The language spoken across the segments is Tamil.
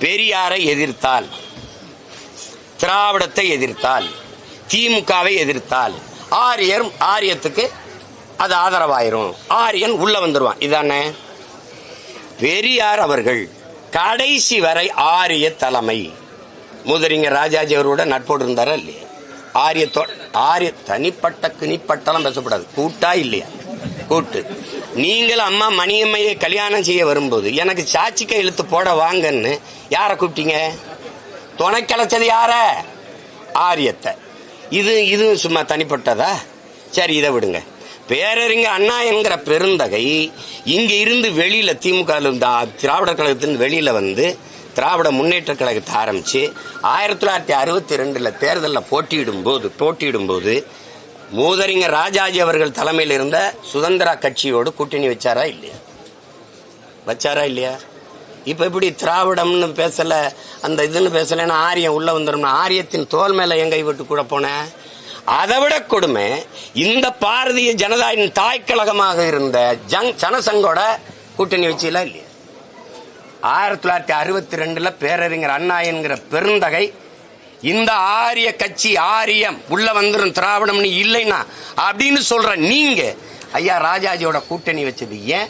பெரியாரை எதிர்த்தால் திராவிடத்தை எதிர்த்தால் திமுகவை எதிர்த்தால் ஆரியர் ஆரியத்துக்கு அது ஆதரவாயிரும். ஆரியன் உள்ள வந்துருவான். இதானே? பெரியார் அவர்கள் கடைசி வரை ஆரிய தலைமை. முதலிங்க ராஜாஜி அவரோட நட்போடு இருந்தாரா இல்லையா? ஆரியத்தோ ஆரிய தனிப்பட்ட கிணிப்பட்டெல்லாம் பேசக்கூடாது கூட்டா இல்லையா? கூட்டு. நீங்கள் அம்மா மணியம்மையை கல்யாணம் செய்ய வரும்போது எனக்கு சாட்சிக்க இழுத்து போட வாங்கன்னு யாரை கூப்பிட்டீங்க? துணை கிளச்சது யார? ஆரியத்தை. இது இது சும்மா தனிப்பட்டதா? சரி இதை விடுங்க. பேரறிஞ அண்ணா என்கிற பெருந்தகை இங்க இருந்து வெளியில திமுக திராவிடர் கழகத்தின் வெளியில வந்து திராவிட முன்னேற்ற கழகத்தை ஆரம்பிச்சு ஆயிரத்தி தொள்ளாயிரத்தி அறுபத்தி ரெண்டுல தேர்தலில் போட்டியிடும் போது போட்டியிடும் போது மூதறிஞர் ராஜாஜி அவர்கள் தலைமையில் இருந்த சுதந்திரா கட்சியோடு கூட்டணி வச்சாரா இல்லையா? வச்சாரா இல்லையா? இப்ப இப்படி திராவிடம்னு பேசல அந்த இதுன்னு பேசலைன்னா ஆரியம் உள்ள வந்துடும் ஆரியத்தின் தோல் மேல என் கை விட்டு கூட போனேன் அதை விட கொடுமை இந்த பாரதிய ஜனதாவின் தாய்க்கழகமாக இருந்த ஜங் ஜனசங்கோட கூட்டணி வச்சுலாம் இல்லையா. ஆயிரத்தி தொள்ளாயிரத்தி அறுபத்தி ரெண்டுல பேரறிஞர் அண்ணா என்கிற பெருந்தகை இந்த ஆரிய கட்சி ஆரியம் உள்ள வந்துடும் திராவிடம்னு இல்லைன்னா அப்படின்னு சொல்ற நீங்க ஐயா ராஜாஜியோட கூட்டணி வச்சது ஏன்?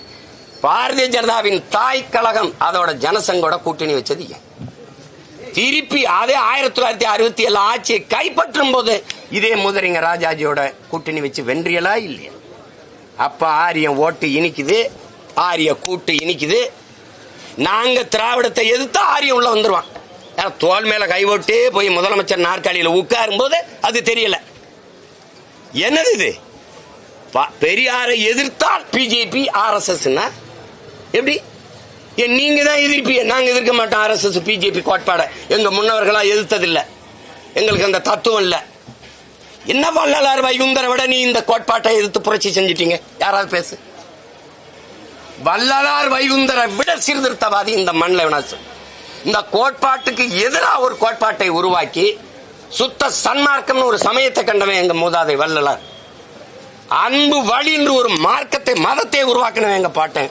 பாரதிய ஜனதாவின் தாய் கழகம் அதோட ஜனசங்கோட கூட்டணி வச்சது திருப்பி அதே ஆயிரத்தி தொள்ளாயிரத்தி அறுபத்தி ஏழு ஆட்சியை கைப்பற்றும் போது இதே முதலிங்க ராஜாஜியோட கூட்டணி வச்சு வென்றியலா இல்லையா? அப்ப ஆரியம் ஓட்டு இனிக்குது ஆரிய கூட்டு இனிக்குது. நாங்க திராவிடத்தை எதிர்த்து ஆரியம் உள்ள வந்துருவான். தோல் மேல கை போய் முதலமைச்சர் நாற்காலியில உட்காரும் போது அது தெரியல. என்னது இது? ப- பெரியாரை எதிர்த்தால் பிஜேபி ஆர்எஸ்எஸ்னா எப்படி? ஏன் நீங்க தான் எதிர்ப்பீங்க நாங்க எதிர்க்க மாட்டோம். ஆர்எஸ்எஸ் பிஜேபி கோட்பாடை எங்க முன்னவர்களா எதிர்த்ததில்லை. எங்களுக்கு அந்த தத்துவம் இல்லை. என்ன வள்ளலார் வைகுந்தரை விட நீ இந்த கோட்பாட்டை எதிர்த்து புரட்சி செஞ்சிட்டீங்க? யாராவது பேசு. வள்ளலார் வைகுந்தரை விட சீர்திருத்தவாதி இந்த மண்ணில் வினாசு இந்த கோட்பாட்டுக்கு எதிராக ஒரு கோட்பாட்டை உருவாக்கி சுத்த சன்மார்க்கம்னு ஒரு சமயத்தை கண்டவன் எங்க மூதாதை வள்ளலார். அன்பு வழி என்று ஒரு மார்க்கத்தை மதத்தை உருவாக்கினவன் எங்க பாட்டேன்.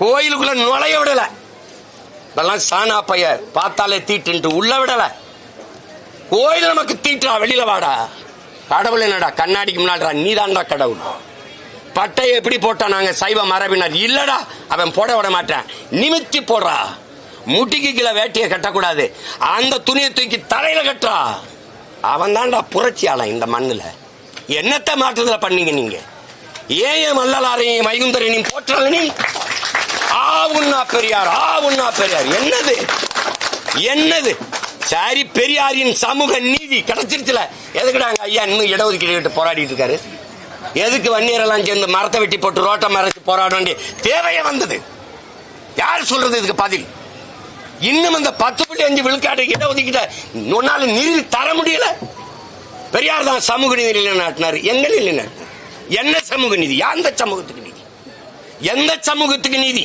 கோயிலுக்குள்ள நுழைய விடல. இதெல்லாம் சாணா பைய பார்த்தாலே தீட்டுன்ட்டு உள்ள விடல. கோயில் நமக்கு தீட்டுறா வெளியில வாடா. கடவுள் என்னடா கண்ணாடிக்கு முன்னாடிடா நீதான்டா கடவுள். பட்டையை எப்படி போட்டா நாங்க? சைவ மரபினர். இல்லடா அவன் போட விட மாட்டான். நிமித்தி போடுறா. முட்டிக்கு கீழே வேட்டியை கட்டக்கூடாது. அந்த துணியை தூக்கி தலையில கட்டுறா. அவன் தான்டா புரட்சியாளன் இந்த மண்ணில். என்னத்த மாற்றத்தில் பண்ணீங்க நீங்க? ஏன் மல்லலாரையும் வள்ளலாரையும் வைகுந்தரையும் உண்ணா பெரியார் ஆ உண்ணா பெரியார். என்னது? என்னது? சரி பெரியாரின் சமூக நீதி கிடைச்சிருச்சுல. எதுக்குடாங்க ஐயா இன்னும் இடஒதுக்கீடு கிட்ட போராடிட்டு இருக்காரு? எதுக்கு வன்னியரெல்லாம் சேர்ந்து மரத்தை வெட்டி போட்டு ரோட்டை மறைச்சு போராட வேண்டிய தேவையே வந்தது. யார் சொல்றது இதுக்கு பதில்? இன்னும் இந்த பத்து புள்ளி அஞ்சு விழுக்காடு இடஒதுக்கீட்ட உன்னால நீதி தர முடியல. பெரியார் தான் சமூக நீதி நிலைநாட்டினார். எங்க நிலைநாட்டினார் என்ன சமூக நீதி? எந்த சமூகத்துக்கு நீதி? எந்த சமூகத்துக்கு நீதி?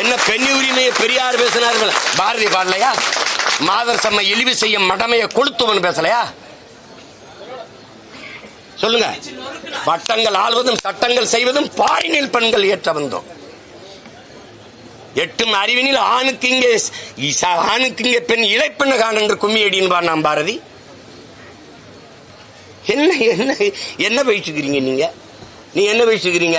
என்ன பெண் உரிமையை பெரியார் பேசினார்கள்? பாரதி பாடலையா? மாதர் சம்மை இழிவு செய்யும் மடமையை கொளுத்துவன் பேசலையா? சொல்லுங்க. பட்டங்கள் ஆள்வதும் சட்டங்கள் செய்வதும் பாரினில் பெண்கள் ஏற்ற வந்தோம். எட்டும் அறிவினில் ஆணுக்கு இங்கே ஆணுக்கு இங்கே பெண் இழைப்பெண்ண காண என்று கும்மி அடின்பார் நாம் பாரதி. என்ன என்ன என்ன பேசிக்கிறீங்க நீங்க? நீ என்ன பேசிக்கிறீங்க?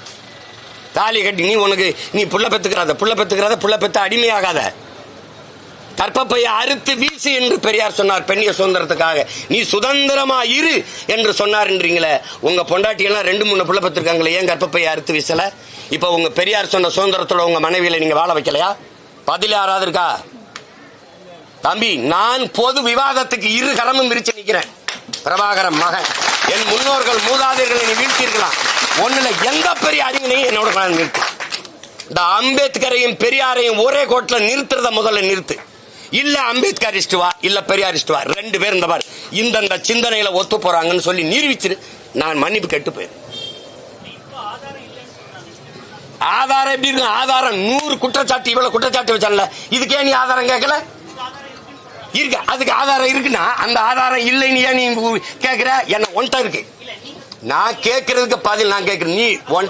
தாலி கட்டி நீ உனக்கு நீ புள்ள பெத்துக்கிறாத புள்ள பெத்துக்கிறத புள்ள பெத்த அடிமையாகாத. கற்பப்பைய அறுத்து வீசு என்று பெரியார் சொன்னார் பெண்ணிய சுதந்திரத்துக்காக. நீ சுதந்திரமா இரு என்று சொன்னார்ன்றீங்களே உங்க பொண்டாட்டியெல்லாம் ரெண்டு மூணு புள்ள பெற்றிருக்காங்களே ஏன் கற்பப்பைய அறுத்து வீசல? இப்போ உங்க பெரியார் சொன்ன சுதந்திரத்தோட உங்க மனைவியில நீங்க வாழ வைக்கலையா? பதில் யாராவது இருக்கா? தம்பி நான் பொது விவாதத்துக்கு இரு கரமும் விரிச்சு நிற்கிறேன் பிரபாகரன் மகன். என் முன்னோர்கள் மூதாதையர்களை நீ வீழ்த்தியிருக்கலாம். ஒண்ணுல எந்த பெரிய அறிவினையும் என்னோட கொண்டாந்து நிறுத்து. இந்த அம்பேத்கரையும் பெரியாரையும் ஒரே கோட்ல நிறுத்துறத முதல்ல நிறுத்து. இல்ல அம்பேத்கரிஸ்ட் வா இல்ல பெரியாரிஸ்ட் வா. ரெண்டு பேர் இந்த மாதிரி இந்தந்த சிந்தனையில ஒத்து போறாங்கன்னு சொல்லி நிரூபிச்சிரு. நான் மன்னிப்பு கெட்டு போயிரு. ஆதாரம் எப்படி இருக்கு ஆதாரம் நூறு குற்றச்சாட்டு இவ்வளவு குற்றச்சாட்டு வச்சால இதுக்கே நீ ஆதாரம் கேட்கல? இருக்கு. அதுக்கு ஆதாரம் இருக்குன்னா அந்த ஆதாரம் இல்லைன்னு ஏன் நீ கேட்கிற? என்ன ஒன்ட்ட இருக்கு. நான் கேட்கறதுக்கு பதில் நான் கேட்கறேன் நீ ஒன்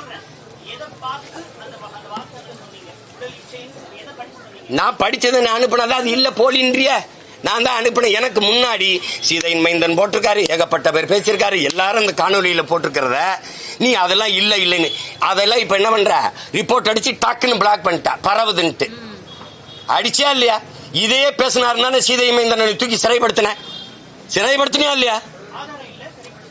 நான் படிச்சதை நான் அனுப்பினதா? அது இல்ல போலின்றிய. நான் தான் அனுப்பினேன். எனக்கு முன்னாடி சீதையின் மைந்தன் போட்டிருக்காரு ஏகப்பட்ட பேர் பேசியிருக்காரு எல்லாரும் இந்த காணொலியில போட்டிருக்கிறத. நீ அதெல்லாம் இல்ல இல்லைன்னு. அதெல்லாம் இப்ப என்ன பண்ற? ரிப்போர்ட் அடிச்சு டக்குன்னு பிளாக் பண்ணிட்டா. பரவுதுன்ட்டு. அடிச்சியா இல்லையா? இதே பேசினாருன்னா சீதையின் மைந்தனை தூக்கி சிறைப்படுத்தின. சிறைப்படுத்தினியா இல்லையா?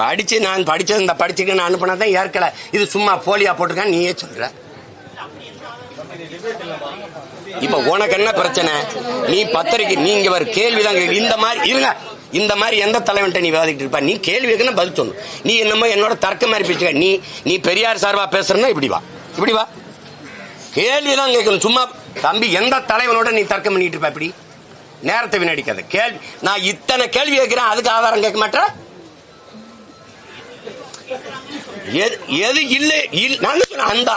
படிச்சு நான் படிச்சது இந்த படிச்சுக்கு நான் அனுப்பினா தான் ஏற்கல இது சும்மா போலியா போட்டிருக்கான் நீயே சொல்ற. இப்ப உனக்கு என்ன பிரச்சனை? நீ பத்திரிக்கை நீங்க ஒரு கேள்விதான் கேட்க இந்த மாதிரி இருங்க. இந்த மாதிரி எந்த தலைவன்ட்ட நீ விவாதிக்கிட்டு இருப்ப? நீ கேள்வி கேட்கணும் பதில் சொல்லணும். நீ என்னமோ என்னோட தர்க்க மாதிரி பேசுக நீ நீ பெரியார் சார்பா பேசுறனா இப்படி வா. இப்படி வா. கேள்விதான் கேட்கணும். சும்மா தம்பி எந்த தலைவனோட நீ தர்க்கம் பண்ணிட்டு இருப்ப இப்படி? நேரத்தை வீணடிக்காத. கேள்வி நான் இத்தனை கேள்வி கேட்கிறேன் அதுக்கு ஆதாரம் கேட்க மாட்டேன் எது எது இல்லை இல்ல நான் சொன்னேன்? அந்த.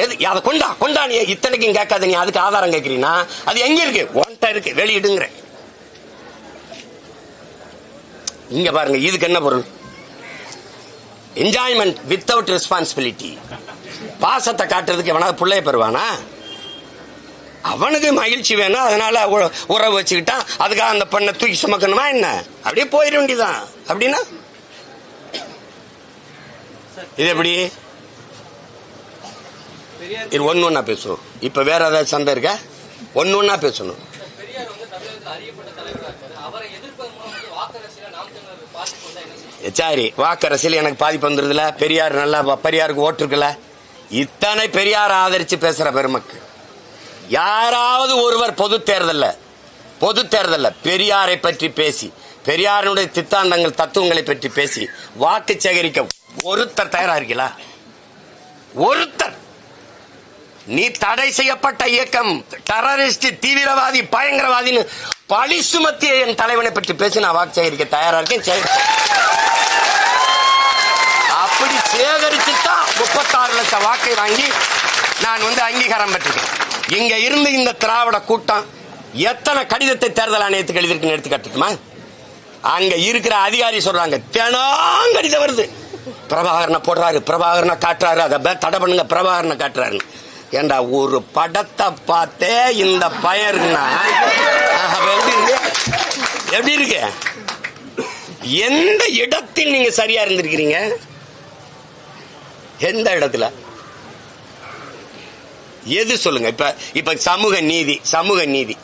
எது அதை கொண்டா கொண்டா நீ இத்தனைக்கும் கேட்காத நீ அதுக்கு ஆதாரம் கேட்கிறீன்னா அது எங்க இருக்கு? ஒன்ட்ட இருக்கு வெளியிடுங்கிற. இங்க பாருங்க இதுக்கு என்ன பொருள்? என்ஜாய்மெண்ட் வித்தவுட் ரெஸ்பான்சிபிலிட்டி பாசத்தை காட்டுறதுக்கு எவனாவது பிள்ளைய பெறுவானா? அவனுக்கு மகிழ்ச்சி வேணும் அதனால உறவு வச்சுக்கிட்டான் அதுக்காக அந்த பெண்ணை தூக்கி சுமக்கணுமா என்ன? அப்படியே போயிட வேண்டியதான் அப்படின்னா இது எப்படி? இது ஒன்று ஒன்றா பேசுவோம் இப்போ வேற ஏதாவது சந்தை இருக்கா? ஒன்று ஒன்றா பேசணும். சாரி வந்து வாக்கரசியல் எனக்கு பாதிப்பு வந்துருதுல? பெரியார் நல்லா பெரியாருக்கு ஓட்டு இருக்குல்ல? இத்தனை பெரியார் ஆதரிச்சு பேசுற பெருமக்கு யாராவது ஒருவர் பொது தேர்தல்ல பொது தேர்தல்ல பெரியாரை பற்றி பேசி பெரியாருடைய சித்தாந்தங்கள் தத்துவங்களை பற்றி பேசி வாக்கு சேகரிக்க ஒருத்தர் தயாரா இருக்கீங்களா ஒருத்தர். நீ தடை செய்யப்பட்ட இயக்கம் டெரரிஸ்ட் தீவிரவாதி பயங்கரவாதின்னு பழி சுமத்திய என் தலைவனை பற்றி பேசி நான் வாக்கு சேகரிக்க தயாரா இருக்கேன். அப்படி அப்படி சேகரிச்சுதான் முப்பத்தாறு லட்சம் வாக்கை வாங்கி நான் வந்து அங்கீகாரம் பெற்றிருக்கேன். இங்க இருந்து இந்த திராவிட கூட்டம் எத்தனை கடிதத்தை தேர்தல் ஆணையத்துக்கு எழுதிருக்குன்னு எடுத்து கட்டுமா அங்க இருக்கிற அதிகாரி சொல்றாங்க தினம் கடிதம் வருது. பிரபாகரனை போடுறாரு பிரபாகரனை காட்டுறாரு அதை தடை பண்ணுங்க பிரபாகரனை காட்டுறாரு ஏண்டா ஒரு படத்தை பார்த்தே இந்த பயருன்னா எப்படி இருக்கு? எப்படி இருக்கு? எந்த இடத்தில் நீங்க சரியா இருந்திருக்கிறீங்க? எந்த இடத்துல? எது சொல்லுங்க இப்ப இப்ப சமூக நீதி சமூக நீதி.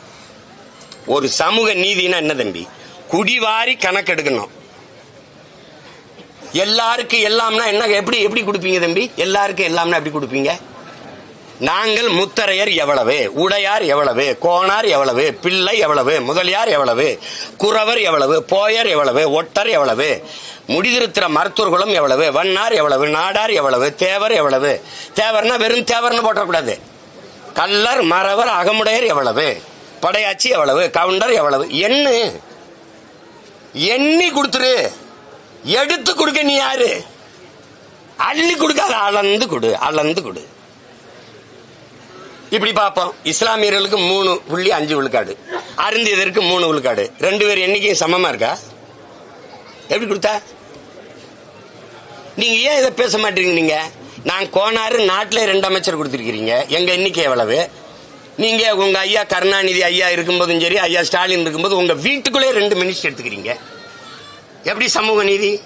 ஒரு சமூக நீதினா என்ன தம்பி? குடிவாரி கணக்கெடுக்கணும். எல்லாருக்கும் எல்லாம்னா என்ன எப்படி எப்படி கொடுப்பீங்க தம்பி? எல்லாருக்கும் எல்லாம்னா எப்படி கொடுப்பீங்க? நாங்கள் முத்தரையர் எவ்வளவு உடையார் எவ்வளவு கோணார் எவ்வளவு பிள்ளை எவ்வளவு முதலியார் எவ்வளவு குறவர் எவ்வளவு போயர் எவ்வளவு ஒட்டர் எவ்வளவு முடிதிருத்திர மருத்துவர்களும் எவ்வளவு வண்ணார் எவ்வளவு நாடார் எவ்வளவு தேவர் எவ்வளவு. தேவர்னா வெறும் தேவர்னு போட்டக்கூடாது. கல்லர் மறவர் அகமுடையர் எவ்வளவு படையாச்சி எவ்வளவு கவுண்டர் எவ்வளவு என்ன எண்ணி கொடுத்துரு. எடுத்து கொடுக்க நீ யாரு? அள்ளி கொடுக்காத அளந்து கொடு அளந்து கொடு. இப்படி பார்ப்போம். இஸ்லாமியர்களுக்கு மூணு புள்ளி அஞ்சு விழுக்காடு. அருந்தியதற்கு மூணு விழுக்காடு. ரெண்டு பேர் எண்ணிக்கையும் சமமா இருக்கா? எப்படி கொடுத்தா? நீங்க ஏன் இதை பேச மாட்டீங்க நீங்க? நான் கோனாறு நாட்டில் ரெண்டு அமைச்சர் கொடுத்துருக்கிறீங்க. எங்க எண்ணிக்கை எவ்வளவு? நீங்க உங்க ஐயா கருணாநிதி ஐயா இருக்கும்போதும் சரி ஐயா ஸ்டாலின் இருக்கும்போது உங்க வீட்டுக்குள்ளே ரெண்டு மினிஸ்டர் எடுத்துக்கிறீங்க. எப்படி சமூக நீதி?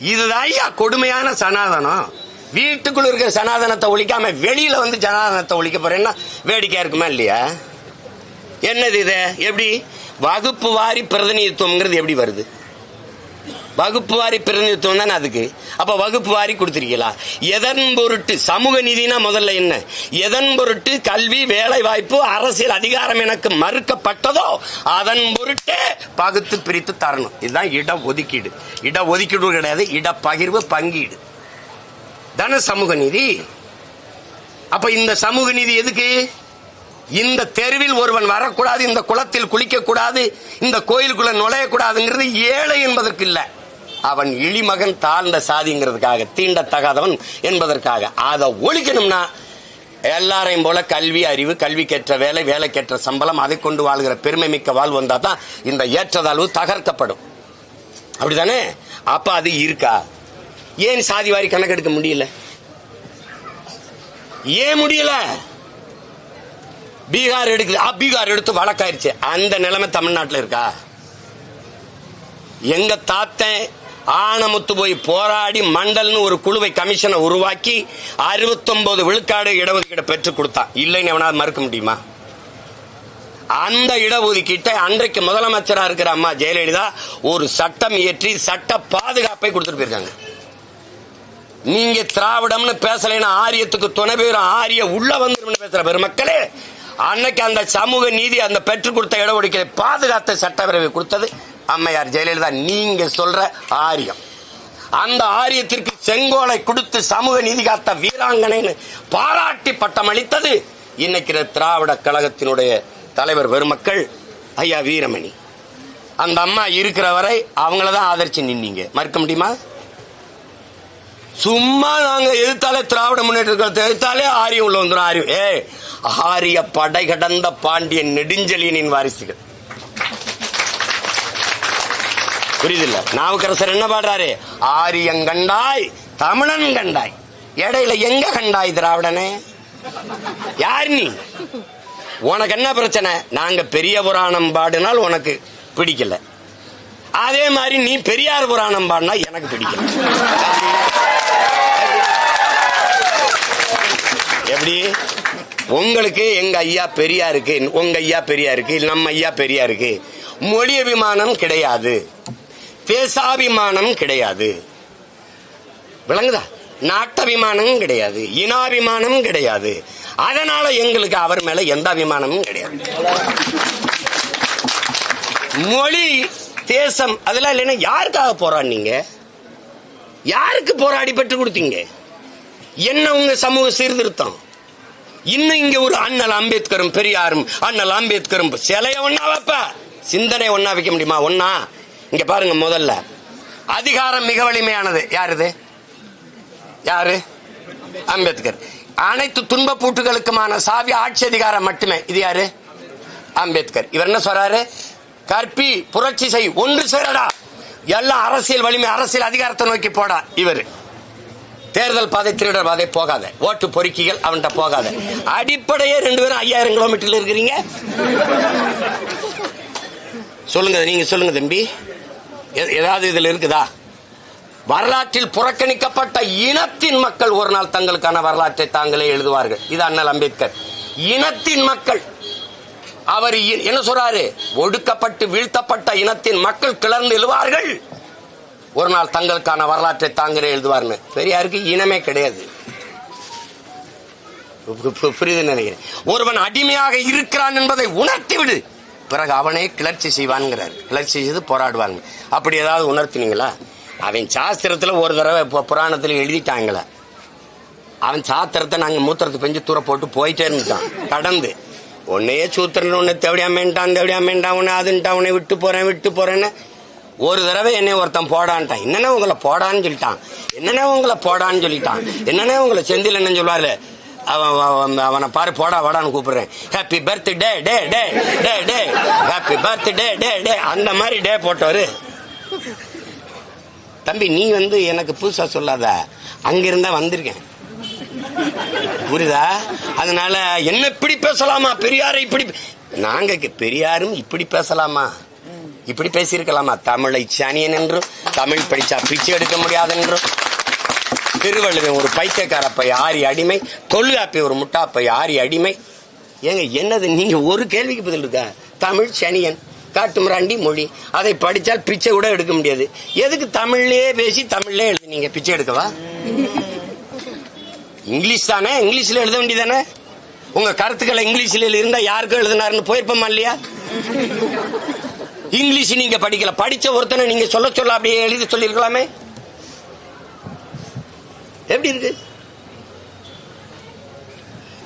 இதுதான் ஐயா கொடுமையான சனாதனம். வீட்டுக்குள்ள இருக்கிற சனாதனத்தை ஒழிக்காம வெளியில வந்து சனாதனத்தை ஒழிக்க போறேன்னா வேடிக்கையா இருக்குமா இல்லையா? என்னது இது? எப்படி? வகுப்பு வாரி பிரதிநிதித்துவம்ங்கிறது எப்படி வருது? வகுப்பு வாரி பிரதிநிதித்துவம் தானே அதுக்கு? அப்ப வகுப்பு வாரி கொடுத்திருக்கீங்களா? எதன் பொருட்டு? சமூக நீதினா முதல்ல என்ன? எதன் பொருட்டு? கல்வி வேலை வாய்ப்பு அரசியல் அதிகாரம் எனக்கு மறுக்கப்பட்டதோ அதன் பொருட்டே பகுத்து பிரித்து தரணும். இதுதான் இட ஒதுக்கீடு இட ஒதுக்கீடு கிடையாது இட பகிர்வு பங்கீடு. தானே சமூக நீதி? அப்ப இந்த சமூக நீதி எதுக்கு? இந்த தெருவில் ஒருவன் வரக்கூடாது இந்த குளத்தில் குளிக்க கூடாது இந்த கோயிலுக்குள்ள நுழையக்கூடாதுங்கிறது ஏழை என்பதற்கு இல்லை. அவன் இழிமகன் தாழ்ந்த சாதிங்கிறதுக்காக தீண்டத்தகாதவன் என்பதற்காக. அதை ஒழிக்கணும்னா எல்லாரையும் போல கல்வி அறிவு கல்வி கேற்ற வேலை வேலைக்கேற்ற சம்பளம் அதை கொண்டு வாழ்கிற பெருமை மிக்க வாழ்வு வந்தா தான் இந்த ஏற்றதாழ்வு தகர்க்கப்படும். அப்படிதானே அப்ப அது இருக்கா? ஏன் சாதி வாரி கணக்கெடுக்க முடியல? ஏன் முடியல? பீகார் எடுக்குது. பீகார் எடுத்து வழக்காயிருச்சு. அந்த நிலைமை தமிழ்நாட்டில் இருக்கா? எங்க தாத்தன் ஆனமுத்து போய் போராடி மண்டல்னு ஒரு குழுவை கமிஷனை உருவாக்கி 69 விழுக்காடு இடஒதுக்கீடு பெற்றுக் கொடுத்தான். இல்லைன்னு எவனாவது மறுக்க முடியுமா? அந்த இடஒதுக்கீட்டை அன்றைக்கு முதலமைச்சரா இருக்கிற அம்மா ஜெயலலிதா ஒரு சட்டம் இயற்றி சட்ட பாதுகாப்பை கொடுத்துட்டு போயிருக்காங்க. நீங்க திராவிடம்னு பேசலைன்னா ஆரியத்துக்கு துணை பேரும் ஆரிய உள்ள வந்துரும் பேசுற பெருமக்களே அன்னைக்கு அந்த சமூக நீதி அந்த பெற்றுக் கொடுத்த இடஒதுக்கீடு பாதுகாத்த சட்டப்பேரவை கொடுத்தது. அம்மையார் ஜெயலலிதா நீங்க சொல்ற ஆரியம். அந்த ஆரியத்திற்கு செங்கோலை கொடுத்து சமூக நீதி காத்த வீராங்கனைன்னு பாராட்டி பட்டம் அளித்தது இன்னைக்கு திராவிட கழகத்தினுடைய தலைவர் பெருமக்கள் ஐயா வீரமணி. அந்த அம்மா இருக்கிற வரை அவங்கள தான் ஆதரிச்சு நின்னீங்க. மறுக்க முடியுமா? சும்மா நாங்க எதிர்த்தாலே திராவிட முன்னேற்ற எதிர்த்தாலே ஆரியம் உள்ள வந்துடும் ஆரியம் ஏ ஆரிய படை கடந்த பாண்டியன் நெடுஞ்செழியனின் வாரிசுகள். புரியுதில்ல. நாவுக்கரசர் என்ன பாடுறாரு? ஆரியம் கண்டாய் தமிழன் கண்டாய். இடையில எங்க கண்டாய் திராவிடனே? யார் நீ? உனக்கு என்ன பிரச்சனை? நாங்க பெரிய புராணம் பாடினால் உனக்கு பிடிக்கல. அதே மாதிரி நீ பெரியார் புராணம் பாடினா எனக்கு பிடிக்கல. எப்படி? உங்களுக்கு எங்க ஐயா பெரியா இருக்கு உங்க ஐயா பெரியாருக்கு நம்ம ஐயா பெரியாருக்கு மொழி அபிமானம் கிடையாது. தேசாபிமானம் கிடையாது. விளங்குதா? நாட்டபிமானம் கிடையாது. இனாபிமானம் கிடையாது. அதனால எங்களுக்கு அவர் மேல எந்த அபிமானமும் கிடையாது. மொழி தேசம் அதெல்லாம் இல்லைன்னா யாருக்காக போராடினீங்க யாருக்கு போராடி பெற்று கொடுத்தீங்க? என்ன உங்க சமூக சீர்திருத்தம்? இன்னும் இங்க ஒரு அண்ணல் அம்பேத்கரும் பெரியாரும் அண்ணல் அம்பேத்கரும் சிலைய ஒன்னா வைப்ப. சிந்தனை ஒன்னா வைக்க முடியுமா? ஒன்னா இங்க பாருங்க முதல்ல. அதிகாரம் மிக வலிமையானது. யாருது யாரு? அம்பேத்கர். அனைத்து துன்ப பூட்டுகளுக்குமான சாவி ஆட்சி அதிகாரம் மட்டுமே. இது யாரு? அம்பேத்கர். இவர் என்ன சொல்றாரு? கற்பி புரட்சி செய் ஒன்று சேரடா. எல்லாம் அரசியல் வலிமை அரசியல் அதிகாரத்தை நோக்கி போடா. இவர். தேர்தல் பாதை திருடர் பாதை போகாத. ஓட்டு பொறுக்கிகள் அவன்கிட்ட போகாத. அடிப்படையே ரெண்டு பேரும் ஐயாயிரம் கிலோமீட்டர்ல இருக்கிறீங்க. சொல்லுங்க நீங்க சொல்லுங்க தம்பி. ஏதாவது இதில் இருக்குதா? வரலாற்றில் புறக்கணிக்கப்பட்ட இனத்தின் மக்கள் ஒரு நாள் தங்களுக்கான வரலாற்றை தாங்களே எழுதுவார்கள். இது அண்ணல் அம்பேத்கர். இனத்தின் மக்கள். அவர் இ- என்ன சொல்றாரு? ஒடுக்கப்பட்டு வீழ்த்தப்பட்ட இனத்தின் மக்கள் கிளர்ந்து எழுவார்கள். ஒரு நாள் தங்களுக்கான வரலாற்றை தாங்களே எழுதுவார்னு. பெரியாருக்கு இனமே கிடையாது. புரியுது நினைக்கிறேன். ஒருவன் அடிமையாக இருக்கிறான் என்பதை உணர்த்தி விடு பிறகு அவனே கிளர்ச்சி செய்வான்ங்கிறார். கிளர்ச்சி செய்து போராடுவாங்க. அப்படி ஏதாவது உணர்த்தினீங்களா? அவன் சாஸ்திரத்தில் ஒரு தடவை இப்போ புராணத்தில் எழுதிட்டாங்களே. அவன் சாத்திரத்தை நாங்கள் மூத்திரத்தை பெஞ்சு தூர போட்டு போயிட்டே இருந்துட்டான். கடந்து. உன்னையே சூத்திரன் உன்னை தேவையாமேன்ட்டான் மேண்டான் உன்னை அதுன்ட்டான் உன்னை விட்டு போறேன் விட்டு போறேன்னு ஒரு தடவை என்னை ஒருத்தன் போடான்ட்டான். என்னென்ன உங்களை போடான்னு சொல்லிட்டான். என்னென்ன உங்களை போடான்னு சொல்லிட்டான். என்னென்ன உங்களை செந்தில் என்ன சொல்லுவாரு அவன் அவன் அவனை பாரு போடா வாடான்னு கூப்பிடுறேன். Happy birthday day day day day happy birthday day day அந்த மாதிரி டே போட்டவரு. தம்பி நீ வந்து எனக்கு புதுசா சொல்லாத. அங்கிருந்தா வந்திருக்கேன். புரியுதா? அதனால என்ன இப்படி பேசலாமா? பெரியாரை இப்படி நாங்க பெரியாரும் இப்படி பேசலாமா? இப்படி பேசியிருக்கலாமா? தமிழை சனியன் என்றும் தமிழ் படிச்சா பிச்சை எடுக்க முடியாது என்றும் திருவள்ளுவன் ஒரு பைத்தியக்காரப்பை ஆரி அடிமை. தொல்காப்பி ஒரு முட்டாப்பை ஆரி அடிமை. ஏங்க என்னது நீங்க ஒரு கேள்விக்கு பதில் இருக்கா? தமிழ் சனியன் காட்டுமிராண்டி மொழி. அதை படித்தால் பிச்சை கூட எடுக்க முடியாது. எதுக்கு தமிழ்லேயே பேசி தமிழ்லேயே எழுதுனீங்க? பிச்சை எடுக்கவா? இங்கிலீஷ் தானே? இங்கிலீஷ்ல எழுத வேண்டியதானே? உங்க கருத்துக்களை இங்கிலீஷ்ல இருந்தா யாருக்கும் எழுதினாருன்னு போயிருப்போமா இல்லையா? இங்கிலீஷ் நீங்க படிக்கல. படிச்ச ஒருத்தனை நீங்க சொல்ல சொல்ல அப்படியே எழுதி சொல்லிருக்கலாமே எப்படி இருக்கு?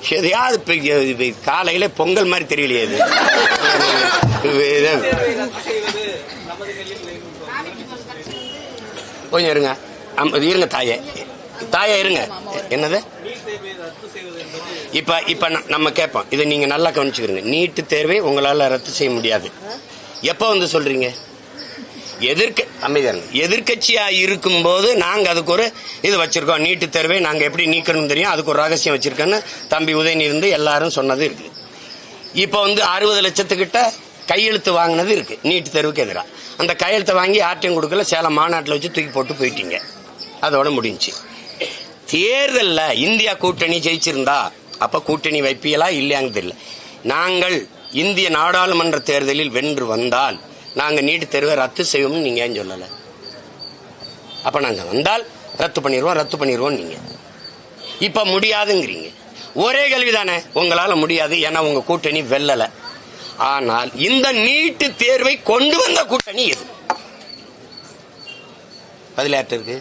எதையாவது காலையில பொங்கல் மாதிரி தெரியலையே இது? கொஞ்சம் இருங்க. இருங்க தாயே. தாயா இருங்க. என்னது? இப்ப இப்ப நம்ம கேட்போம். இதை நீங்க நல்லா கவனிச்சுக்கிறீங்க நீட்டு தேர்வை உங்களால ரத்து செய்ய முடியாது. எப்ப வந்து சொல்றீங்க? எதிர்க்க அமைதியாருங்க எதிர்கட்சியா இருக்கும்போது நாங்க அதுக்கு ஒரு இது வச்சிருக்கோம் நீட்டு தேர்வை நாங்க எப்படி நீக்கணும் தெரியும் அதுக்கு ஒரு ரகசியம் வச்சிருக்கோன்னு தம்பி உதயநிதி இருந்து எல்லாரும் சொன்னது இருக்கு. இப்ப வந்து அறுபது லட்சத்துக்கிட்ட கையெழுத்து வாங்கினது இருக்கு நீட்டு தேர்வுக்கு எதிராக அந்த கையெழுத்தை வாங்கி ஆர்டிஎம் கொடுக்கல சேலம் மாநாட்டில் வச்சு தூக்கி போட்டு போயிட்டீங்க. அதோட முடிஞ்சுச்சு தேர்தல்ல இந்தியா கூட்டணி ஜெயிச்சிருந்தா அப்ப கூட்டணி வைப்பியலா இல்லையான்னு தெரியல. நாங்கள் இந்திய நாடாளுமன்ற தேர்தலில் வென்று வந்தால் நாங்கள் நீட்டு தேர்வை ரத்து செய்வோம்னு நீங்கள் ஏன் சொல்லலை? அப்போ நாங்கள் வந்தால் ரத்து பண்ணிடுவோம் ரத்து பண்ணிடுவோம் நீங்கள் இப்போ முடியாதுங்கிறீங்க. ஒரே கேள்விதானே உங்களால் முடியாது ஏன்னா உங்கள் கூட்டணி வெல்லலை. ஆனால் இந்த நீட்டு தேர்வை கொண்டு வந்த கூட்டணி எது? பதில் இருக்கு?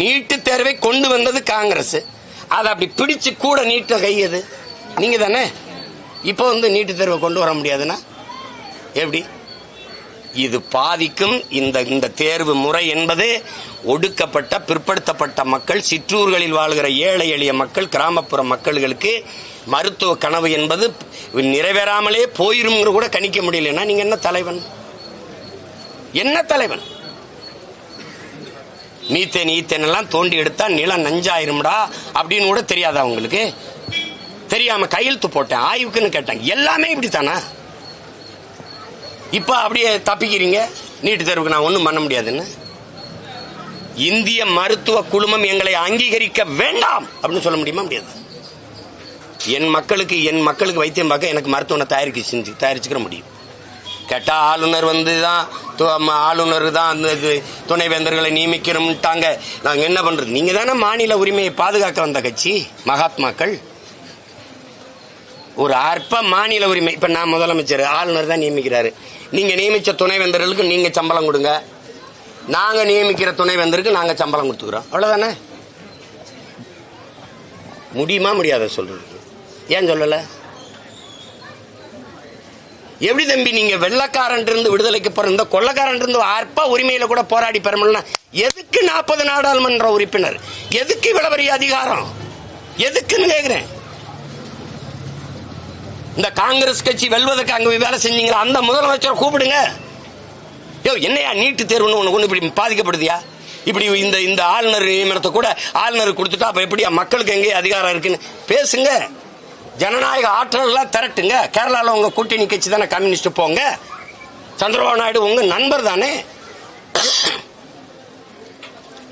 நீட்டு தேர்வை கொண்டு வந்தது காங்கிரஸ். அதை அப்படி பிடிச்சு கூட நீட்ட கையது நீங்க தானே இப்போ வந்து நீட்டு தேர்வை கொண்டு வர முடியாதுன்னா? எப்படி? இது பாதிக்கும் இந்த இந்த தேர்வு முறை என்பது ஒடுக்கப்பட்ட பிற்படுத்தப்பட்ட மக்கள் சிற்றூர்களில் வாழ்கிற ஏழை எளிய மக்கள் கிராமப்புற மக்களுக்கு மருத்துவ கனவு என்பது நிறைவேறாமலே போயிரும்ங்கிற கூட கணிக்க முடியலன்னா நீங்க என்ன தலைவன்? என்ன தலைவன்? மீத்தேன் ஈத்தேன் எல்லாம் தோண்டி எடுத்தா நிலம் நஞ்சாயிரும்டா அப்படின்னு கூட தெரியாதா உங்களுக்கு? தெரியாம கையெழுத்து போட்டேன் ஆய்வுக்குன்னு கேட்டாங்க. எல்லாமே இப்படித்தானா? இப்ப அப்படியே தப்பிக்கிறீங்க? நீட்டு தேர்வுக்கு நான் ஒன்றும் பண்ண முடியாதுன்னு இந்திய மருத்துவ குழுமம் எங்களை அங்கீகரிக்க வேண்டாம்! அப்படின்னு சொல்ல முடியுமா? முடியாது. என் மக்களுக்கு என் மக்களுக்கு வைத்தியம் பார்க்க எனக்கு மருத்துவனை தயாரிக்க செஞ்சு தயாரிச்சுக்கிற முடியும். கேட்டால் ஆளுநர் வந்து தான் து- ம- ஆளுநர் தான் அந்த இது துணைவேந்தர்களை நியமிக்கணும்ட்டாங்க. நாங்கள் என்ன பண்ணுறது நீங்கள் தானே மாநில உரிமையை பாதுகாக்க வந்த கட்சி மகாத்மாக்கள்? ஒரு அற்ப மாநில உரிமை. இப்ப நான் முதலமைச்சர் ஆளுநர் தான் நியமிக்கிறாரு. நீங்க நியமிச்ச துணைவேந்தர்களுக்கு நீங்க சம்பளம் கொடுங்க. நாங்க நியமிக்கிற துணைவேந்தருக்கு நாங்க சம்பளம் கொடுத்துக்கிறோம். அவ்வளவுதானே? முடியுமா முடியாத சொல்றது ஏன் சொல்லல? எப்படி தம்பி நீங்க வெள்ளக்காரன் இருந்து விடுதலைக்கு பிறந்த கொள்ளக்காரன் இருந்து அற்ப உரிமையில கூட போராடி பெறமுடியல எதுக்கு நாற்பது நாடாளுமன்ற உறுப்பினர்? எதுக்கு இவ்வளவு பெரிய அதிகாரம்? எதுக்குன்னு கேக்குறேன். இந்த காங்கிரஸ் கட்சி வெல்வதற்கு அங்க வேலை செஞ்சீங்களா? அந்த முதலமைச்சரை கூப்பிடுங்க. யோ என்னையா நீட்டு தேர்வுன்னு உனக்கு ஒண்ணு இப்படி பாதிக்கப்படுதியா? இப்படி இந்த இந்த ஆளுநர் நியமனத்தை கூட ஆளுநர் கொடுத்துட்டா அப்ப எப்படியா? மக்களுக்கு எங்கேயும் அதிகாரம் இருக்குன்னு பேசுங்க. ஜனநாயக ஆற்றல் திரட்டுங்க. கேரளால உங்க கூட்டணி கட்சி தானே கம்யூனிஸ்ட் போங்க. சந்திரபாபு நாயுடு உங்க நண்பர் தானே.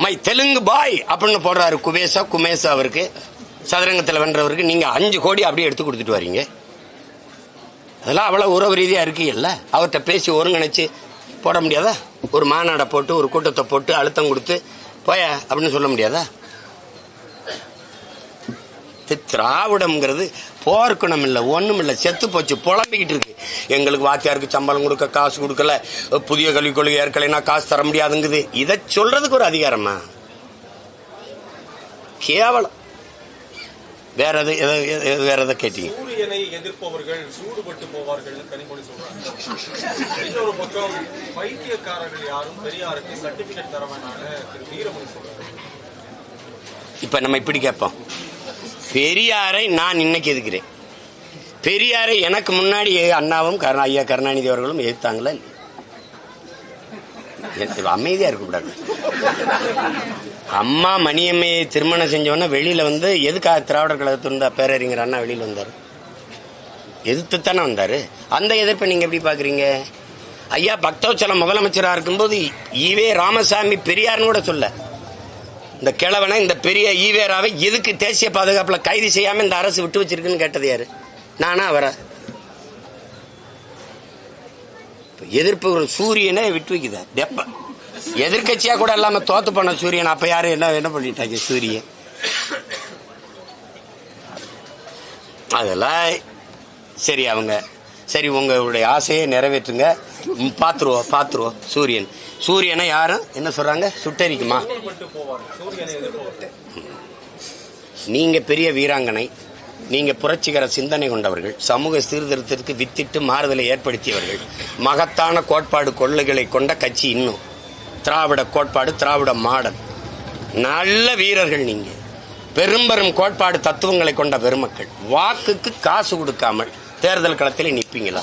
மை தெலுங்கு பாய் அப்படின்னு போடுறாரு குபேசா குமேசா அவருக்கு. சதுரங்கத்தில் வென்றவருக்கு. நீங்க அஞ்சு கோடி அப்படியே எடுத்து கொடுத்துட்டு வரீங்க. அதெல்லாம் அவ்வளவு உறவு ரீதியா இருக்கு இல்ல அவர்கிட்ட பேசி ஒருங்கிணைச்சு போட முடியாதா? ஒரு மாநாடை போட்டு ஒரு கூட்டத்தை போட்டு அழுத்தம் கொடுத்து போய அப்படின்னு சொல்ல முடியாதா? திராவிடம்ங்கிறது போர்க்குணம் இல்லை ஒன்றும் இல்லை செத்து போச்சு புலம்பிக்கிட்டு இருக்கு. எங்களுக்கு வாத்தியாருக்கு சம்பளம் கொடுக்க காசு கொடுக்கல. புதிய கல்விக் கொள்கை ஏற்கலைன்னா காசு தர முடியாதுங்குது. இதை சொல்றதுக்கு ஒரு அதிகாரமா? கேவலம். வேற எது எது- வேற எதை கேட்டீங்க? சூரியனை எதிர்ப்பவர்கள் சூடுபட்டு போவார்கள் கனிமொழி சொல்றாங்க. இன்னொரு பக்கம் பைத்தியக்காரர்கள் யாரும் பெரியாருக்கு சர்டிபிகேட் தர வேணாம்னு திரு வீரமணி சொல்றாரு. இப்ப நம்ம இப்படி கேட்போம். பெரியாரை நான் இன்னைக்கு எதுக்கிறேன் பெரியாரை எனக்கு முன்னாடி அண்ணாவும் கருணா ஐயா கருணாநிதி அவர்களும் எதிர்த்தாங்களா அமைதியா இருக்கக்கூடாது. அம்மா மணியம்மையை திருமணம் செஞ்சவொடனே வெளியில வந்து எதுக்காக திராவிடர் கழகத்திருந்த பேரறிஞர் அண்ணா வெளியில் வந்தார்? எதிர்த்து தானே வந்தார்? அந்த எதிர்ப்பை நீங்கள் எப்படி பார்க்குறீங்க? ஐயா பக்தோச்சலம் முதலமைச்சராக இருக்கும்போது ஈவே ராமசாமி பெரியார்னு கூட சொல்ல. இந்த கிழவனை இந்த பெரிய ஈவேராவை எதுக்கு தேசிய பாதுகாப்பில் கைது செய்யாமல் இந்த அரசு விட்டு வச்சிருக்குன்னு கேட்டது யாரு? நானா வர எதிர்ப்பு சூரியனை விட்டு வைக்குதா? எதிர்கட்சியா எதிர்க்கட்சியா கூட இல்லாம தோத்து போன சூரியன் அப்ப யாரு என்ன என்ன பண்ணிட்டாங்க சூரியன்? அதெல்லாம் சரி அவங்க. சரி உங்களுடைய ஆசையை நிறைவேற்றுங்க. பாத்துருவோம் பாத்துருவோம். சூரியன். சூரியனை யாரும் என்ன சொல்றாங்க? சுட்டரிக்குமா? நீங்க பெரிய வீராங்கனை. நீங்க புரட்சிகர சிந்தனை கொண்டவர்கள். சமூக சீர்திருத்தத்திற்கு வித்திட்டு மாறுதலை ஏற்படுத்தியவர்கள். மகத்தான கோட்பாடு கொள்ளைகளை கொண்ட கட்சி இன்னும். திராவிட கோட்பாடு திராவிட மாடல். நல்ல வீரர்கள் நீங்க. பெரும்பெரும் கோட்பாடு தத்துவங்களை கொண்ட பெருமக்கள். வாக்குக்கு காசு கொடுக்காமல் தேர்தல் களத்தில் நிற்பீங்களா?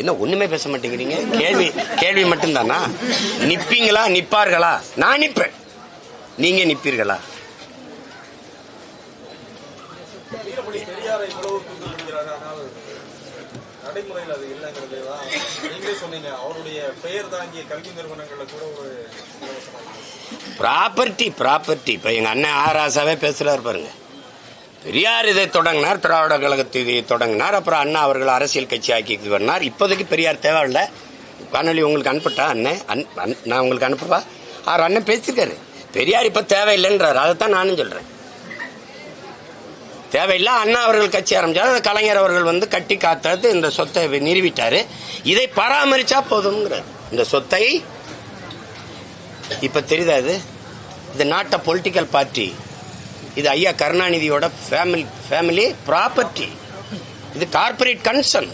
என்ன ஒண்ணுமே பேச மாட்டேங்கிறீங்க? கேள்வி கேள்வி மட்டும்தானா? நிப்பீங்களா நிப்பார்களா நான் நிப்பேன் நீங்க நிப்பீர்களா நடைமுறையில் அது இல்லைங்கிறது தான் நீங்களே சொன்னீங்க. அவருடைய பெயர் தாங்கிய கல்வி நிறுவனங்களில் கூட ஒரு ப்ராப்பர்ட்டி ப்ராப்பர்ட்டி இப்போ எங்கள் அண்ணன் ஆராசாவே பேசுகிறார் பாருங்க. பெரியார் இதை தொடங்கினார் திராவிட கழகத்தை இதை தொடங்கினார் அப்புறம் அண்ணா அவர்கள் அரசியல் கட்சி ஆக்கி வந்தார். இப்போதைக்கு பெரியார் தேவையில்லை. காணொலி உங்களுக்கு அனுப்பிட்டா அண்ணன் அன்- நான் உங்களுக்கு அனுப்புவா? அவர் அண்ணன் பேசியிருக்காரு பெரியார் இப்போ தேவையில்லைன்றார். அதை தான் நானும் சொல்கிறேன் தேவையில்லை. அண்ணா அவர்கள் கட்சி ஆரம்பிச்சாரு. அந்த கலைஞர் அவர்கள் வந்து கட்டி காத்தது இந்த சொத்தை நிறுவிட்டாரு. இதை பராமரிச்சா போதும்ங்கிறார். இந்த சொத்தை இப்ப தெரியுதா இது? இது நாட்டை பொலிட்டிக்கல் பார்ட்டி இது ஐயா கருணாநிதியோட ஃபேமிலி ஃபேமிலி ப்ராப்பர்ட்டி இது கார்ப்பரேட் கன்சர்ன்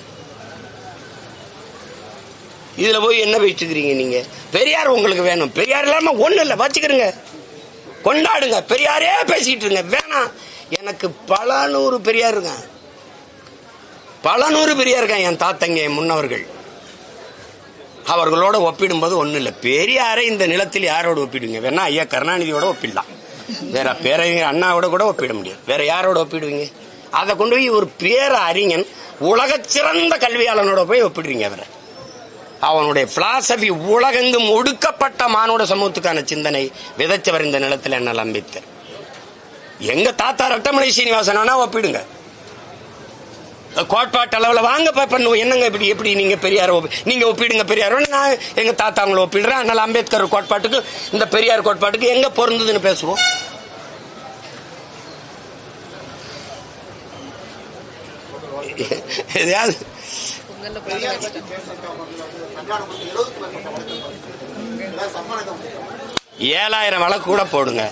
இதுல போய் என்ன வச்சுக்கிறீங்க நீங்க? பெரியார் உங்களுக்கு வேணும். பெரியார் இல்லாம ஒண்ணு இல்லை. வச்சுக்கிறீங்க கொண்டாடுங்க. பெரியாரே பேசிக்கிட்டு இருங்க. வேணாம். எனக்கு பல நூறு பெரியார் இருக்கான் பல நூறு பெரியார் இருக்கான் என் தாத்தங்க என் முன்னவர்கள். அவர்களோட ஒப்பிடும்போது ஒன்றும் இல்லை. பெரியாரை இந்த நிலத்தில் யாரோட ஒப்பிடுவீங்க? வேணா ஐயா கருணாநிதியோட ஒப்பிடலாம். வேற பேரறிஞர் அண்ணாவோட கூட ஒப்பிட முடியாது. வேற யாரோட ஒப்பிடுவீங்க? அதை கொண்டு போய் ஒரு பேர அறிஞன் உலக சிறந்த கல்வியாளனோட போய் ஒப்பிடுறீங்க அவரை. அவனுடைய பிலாசபி உலகெங்கும் ஒடுக்கப்பட்ட மானுட சமூகத்துக்கான சிந்தனை விதைச்சவர் இந்த நிலத்தில் என்ன லம்பித்தர் எங்க தாத்தா ரட்டமலை சீனிவாசனா ஒப்பிடுங்க. கோட்பாட்டு அளவில் வாங்க பண்ணுவோம். என்னங்க இப்படி எப்படி நீங்க பெரியார் நீங்க ஒப்பிடுங்க பெரியார். நான் எங்க தாத்தா அவங்கள ஒப்பிடுறேன். அதனால அம்பேத்கர் கோட்பாட்டுக்கு இந்த பெரியார் கோட்பாட்டுக்கு எங்க பொருந்ததுன்னு பேசுவோம். எதையாவது ஏழாயிரம் வழக்கு கூட போடுங்க.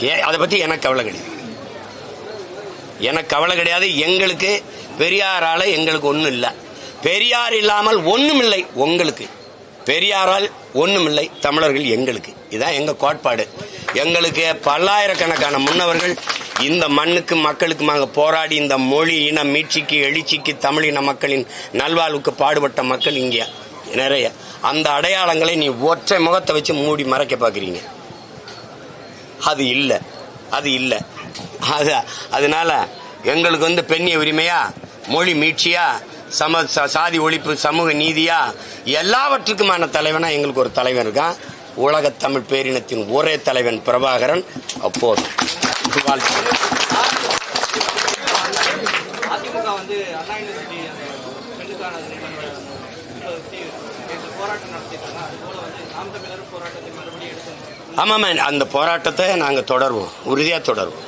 ஏன்? அதை பத்தி எனக்கு கவலை கிடையாது. எனக்கு கவலை கிடையாது. எங்களுக்கு பெரியாரால எங்களுக்கு ஒண்ணும் இல்லை. பெரியார் இல்லாமல் ஒண்ணும் இல்லை உங்களுக்கு. பெரியாரால் ஒண்ணும் இல்லை தமிழர்கள் எங்களுக்கு. இதுதான் எங்க கோட்பாடு. எங்களுக்கு பல்லாயிரக்கணக்கான முன்னவர்கள் இந்த மண்ணுக்கு மக்களுக்குமாக போராடி இந்த மொழி இன மீட்சிக்கு எழுச்சிக்கு தமிழின மக்களின் நல்வாழ்வுக்கு பாடுபட்ட மக்கள் இங்கே நிறைய. அந்த அடையாளங்களை நீ ஒற்றை முகத்தை வச்சு மூடி மறைக்க பார்க்குறீங்க. அது இல்லை. அது இல்லை. அது அதனால எங்களுக்கு வந்து பெண்ணிய உரிமையா மொழி மீட்சியா சம சாதி ஒழிப்பு சமூக நீதியா எல்லாவற்றுக்குமான தலைவனா எங்களுக்கு ஒரு தலைவன் இருக்கான். உலக தமிழ் பேரினத்தின் ஒரே தலைவன் பிரபாகரன். அப்போது வாழ்த்துக்கள். அதிமுக வந்து அண்ணா யூனிவர்சிட்டி அந்த பெண்ணுக்கான நிறுவனம் பத்தி நேற்று போராட்டம் நடத்திட்டாங்க அது போல வந்து நாம் தமிழரும் போராட்டத்தை மறுபடியும் ஆமாம்மா அந்த போராட்டத்தை நாங்கள் தொடருவோம். உறுதியாக தொடருவோம்.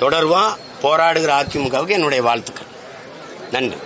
தொடருவோம் போராடுகிற அதிமுகவுக்கு என்னுடைய வாழ்த்துக்கள். நன்றி.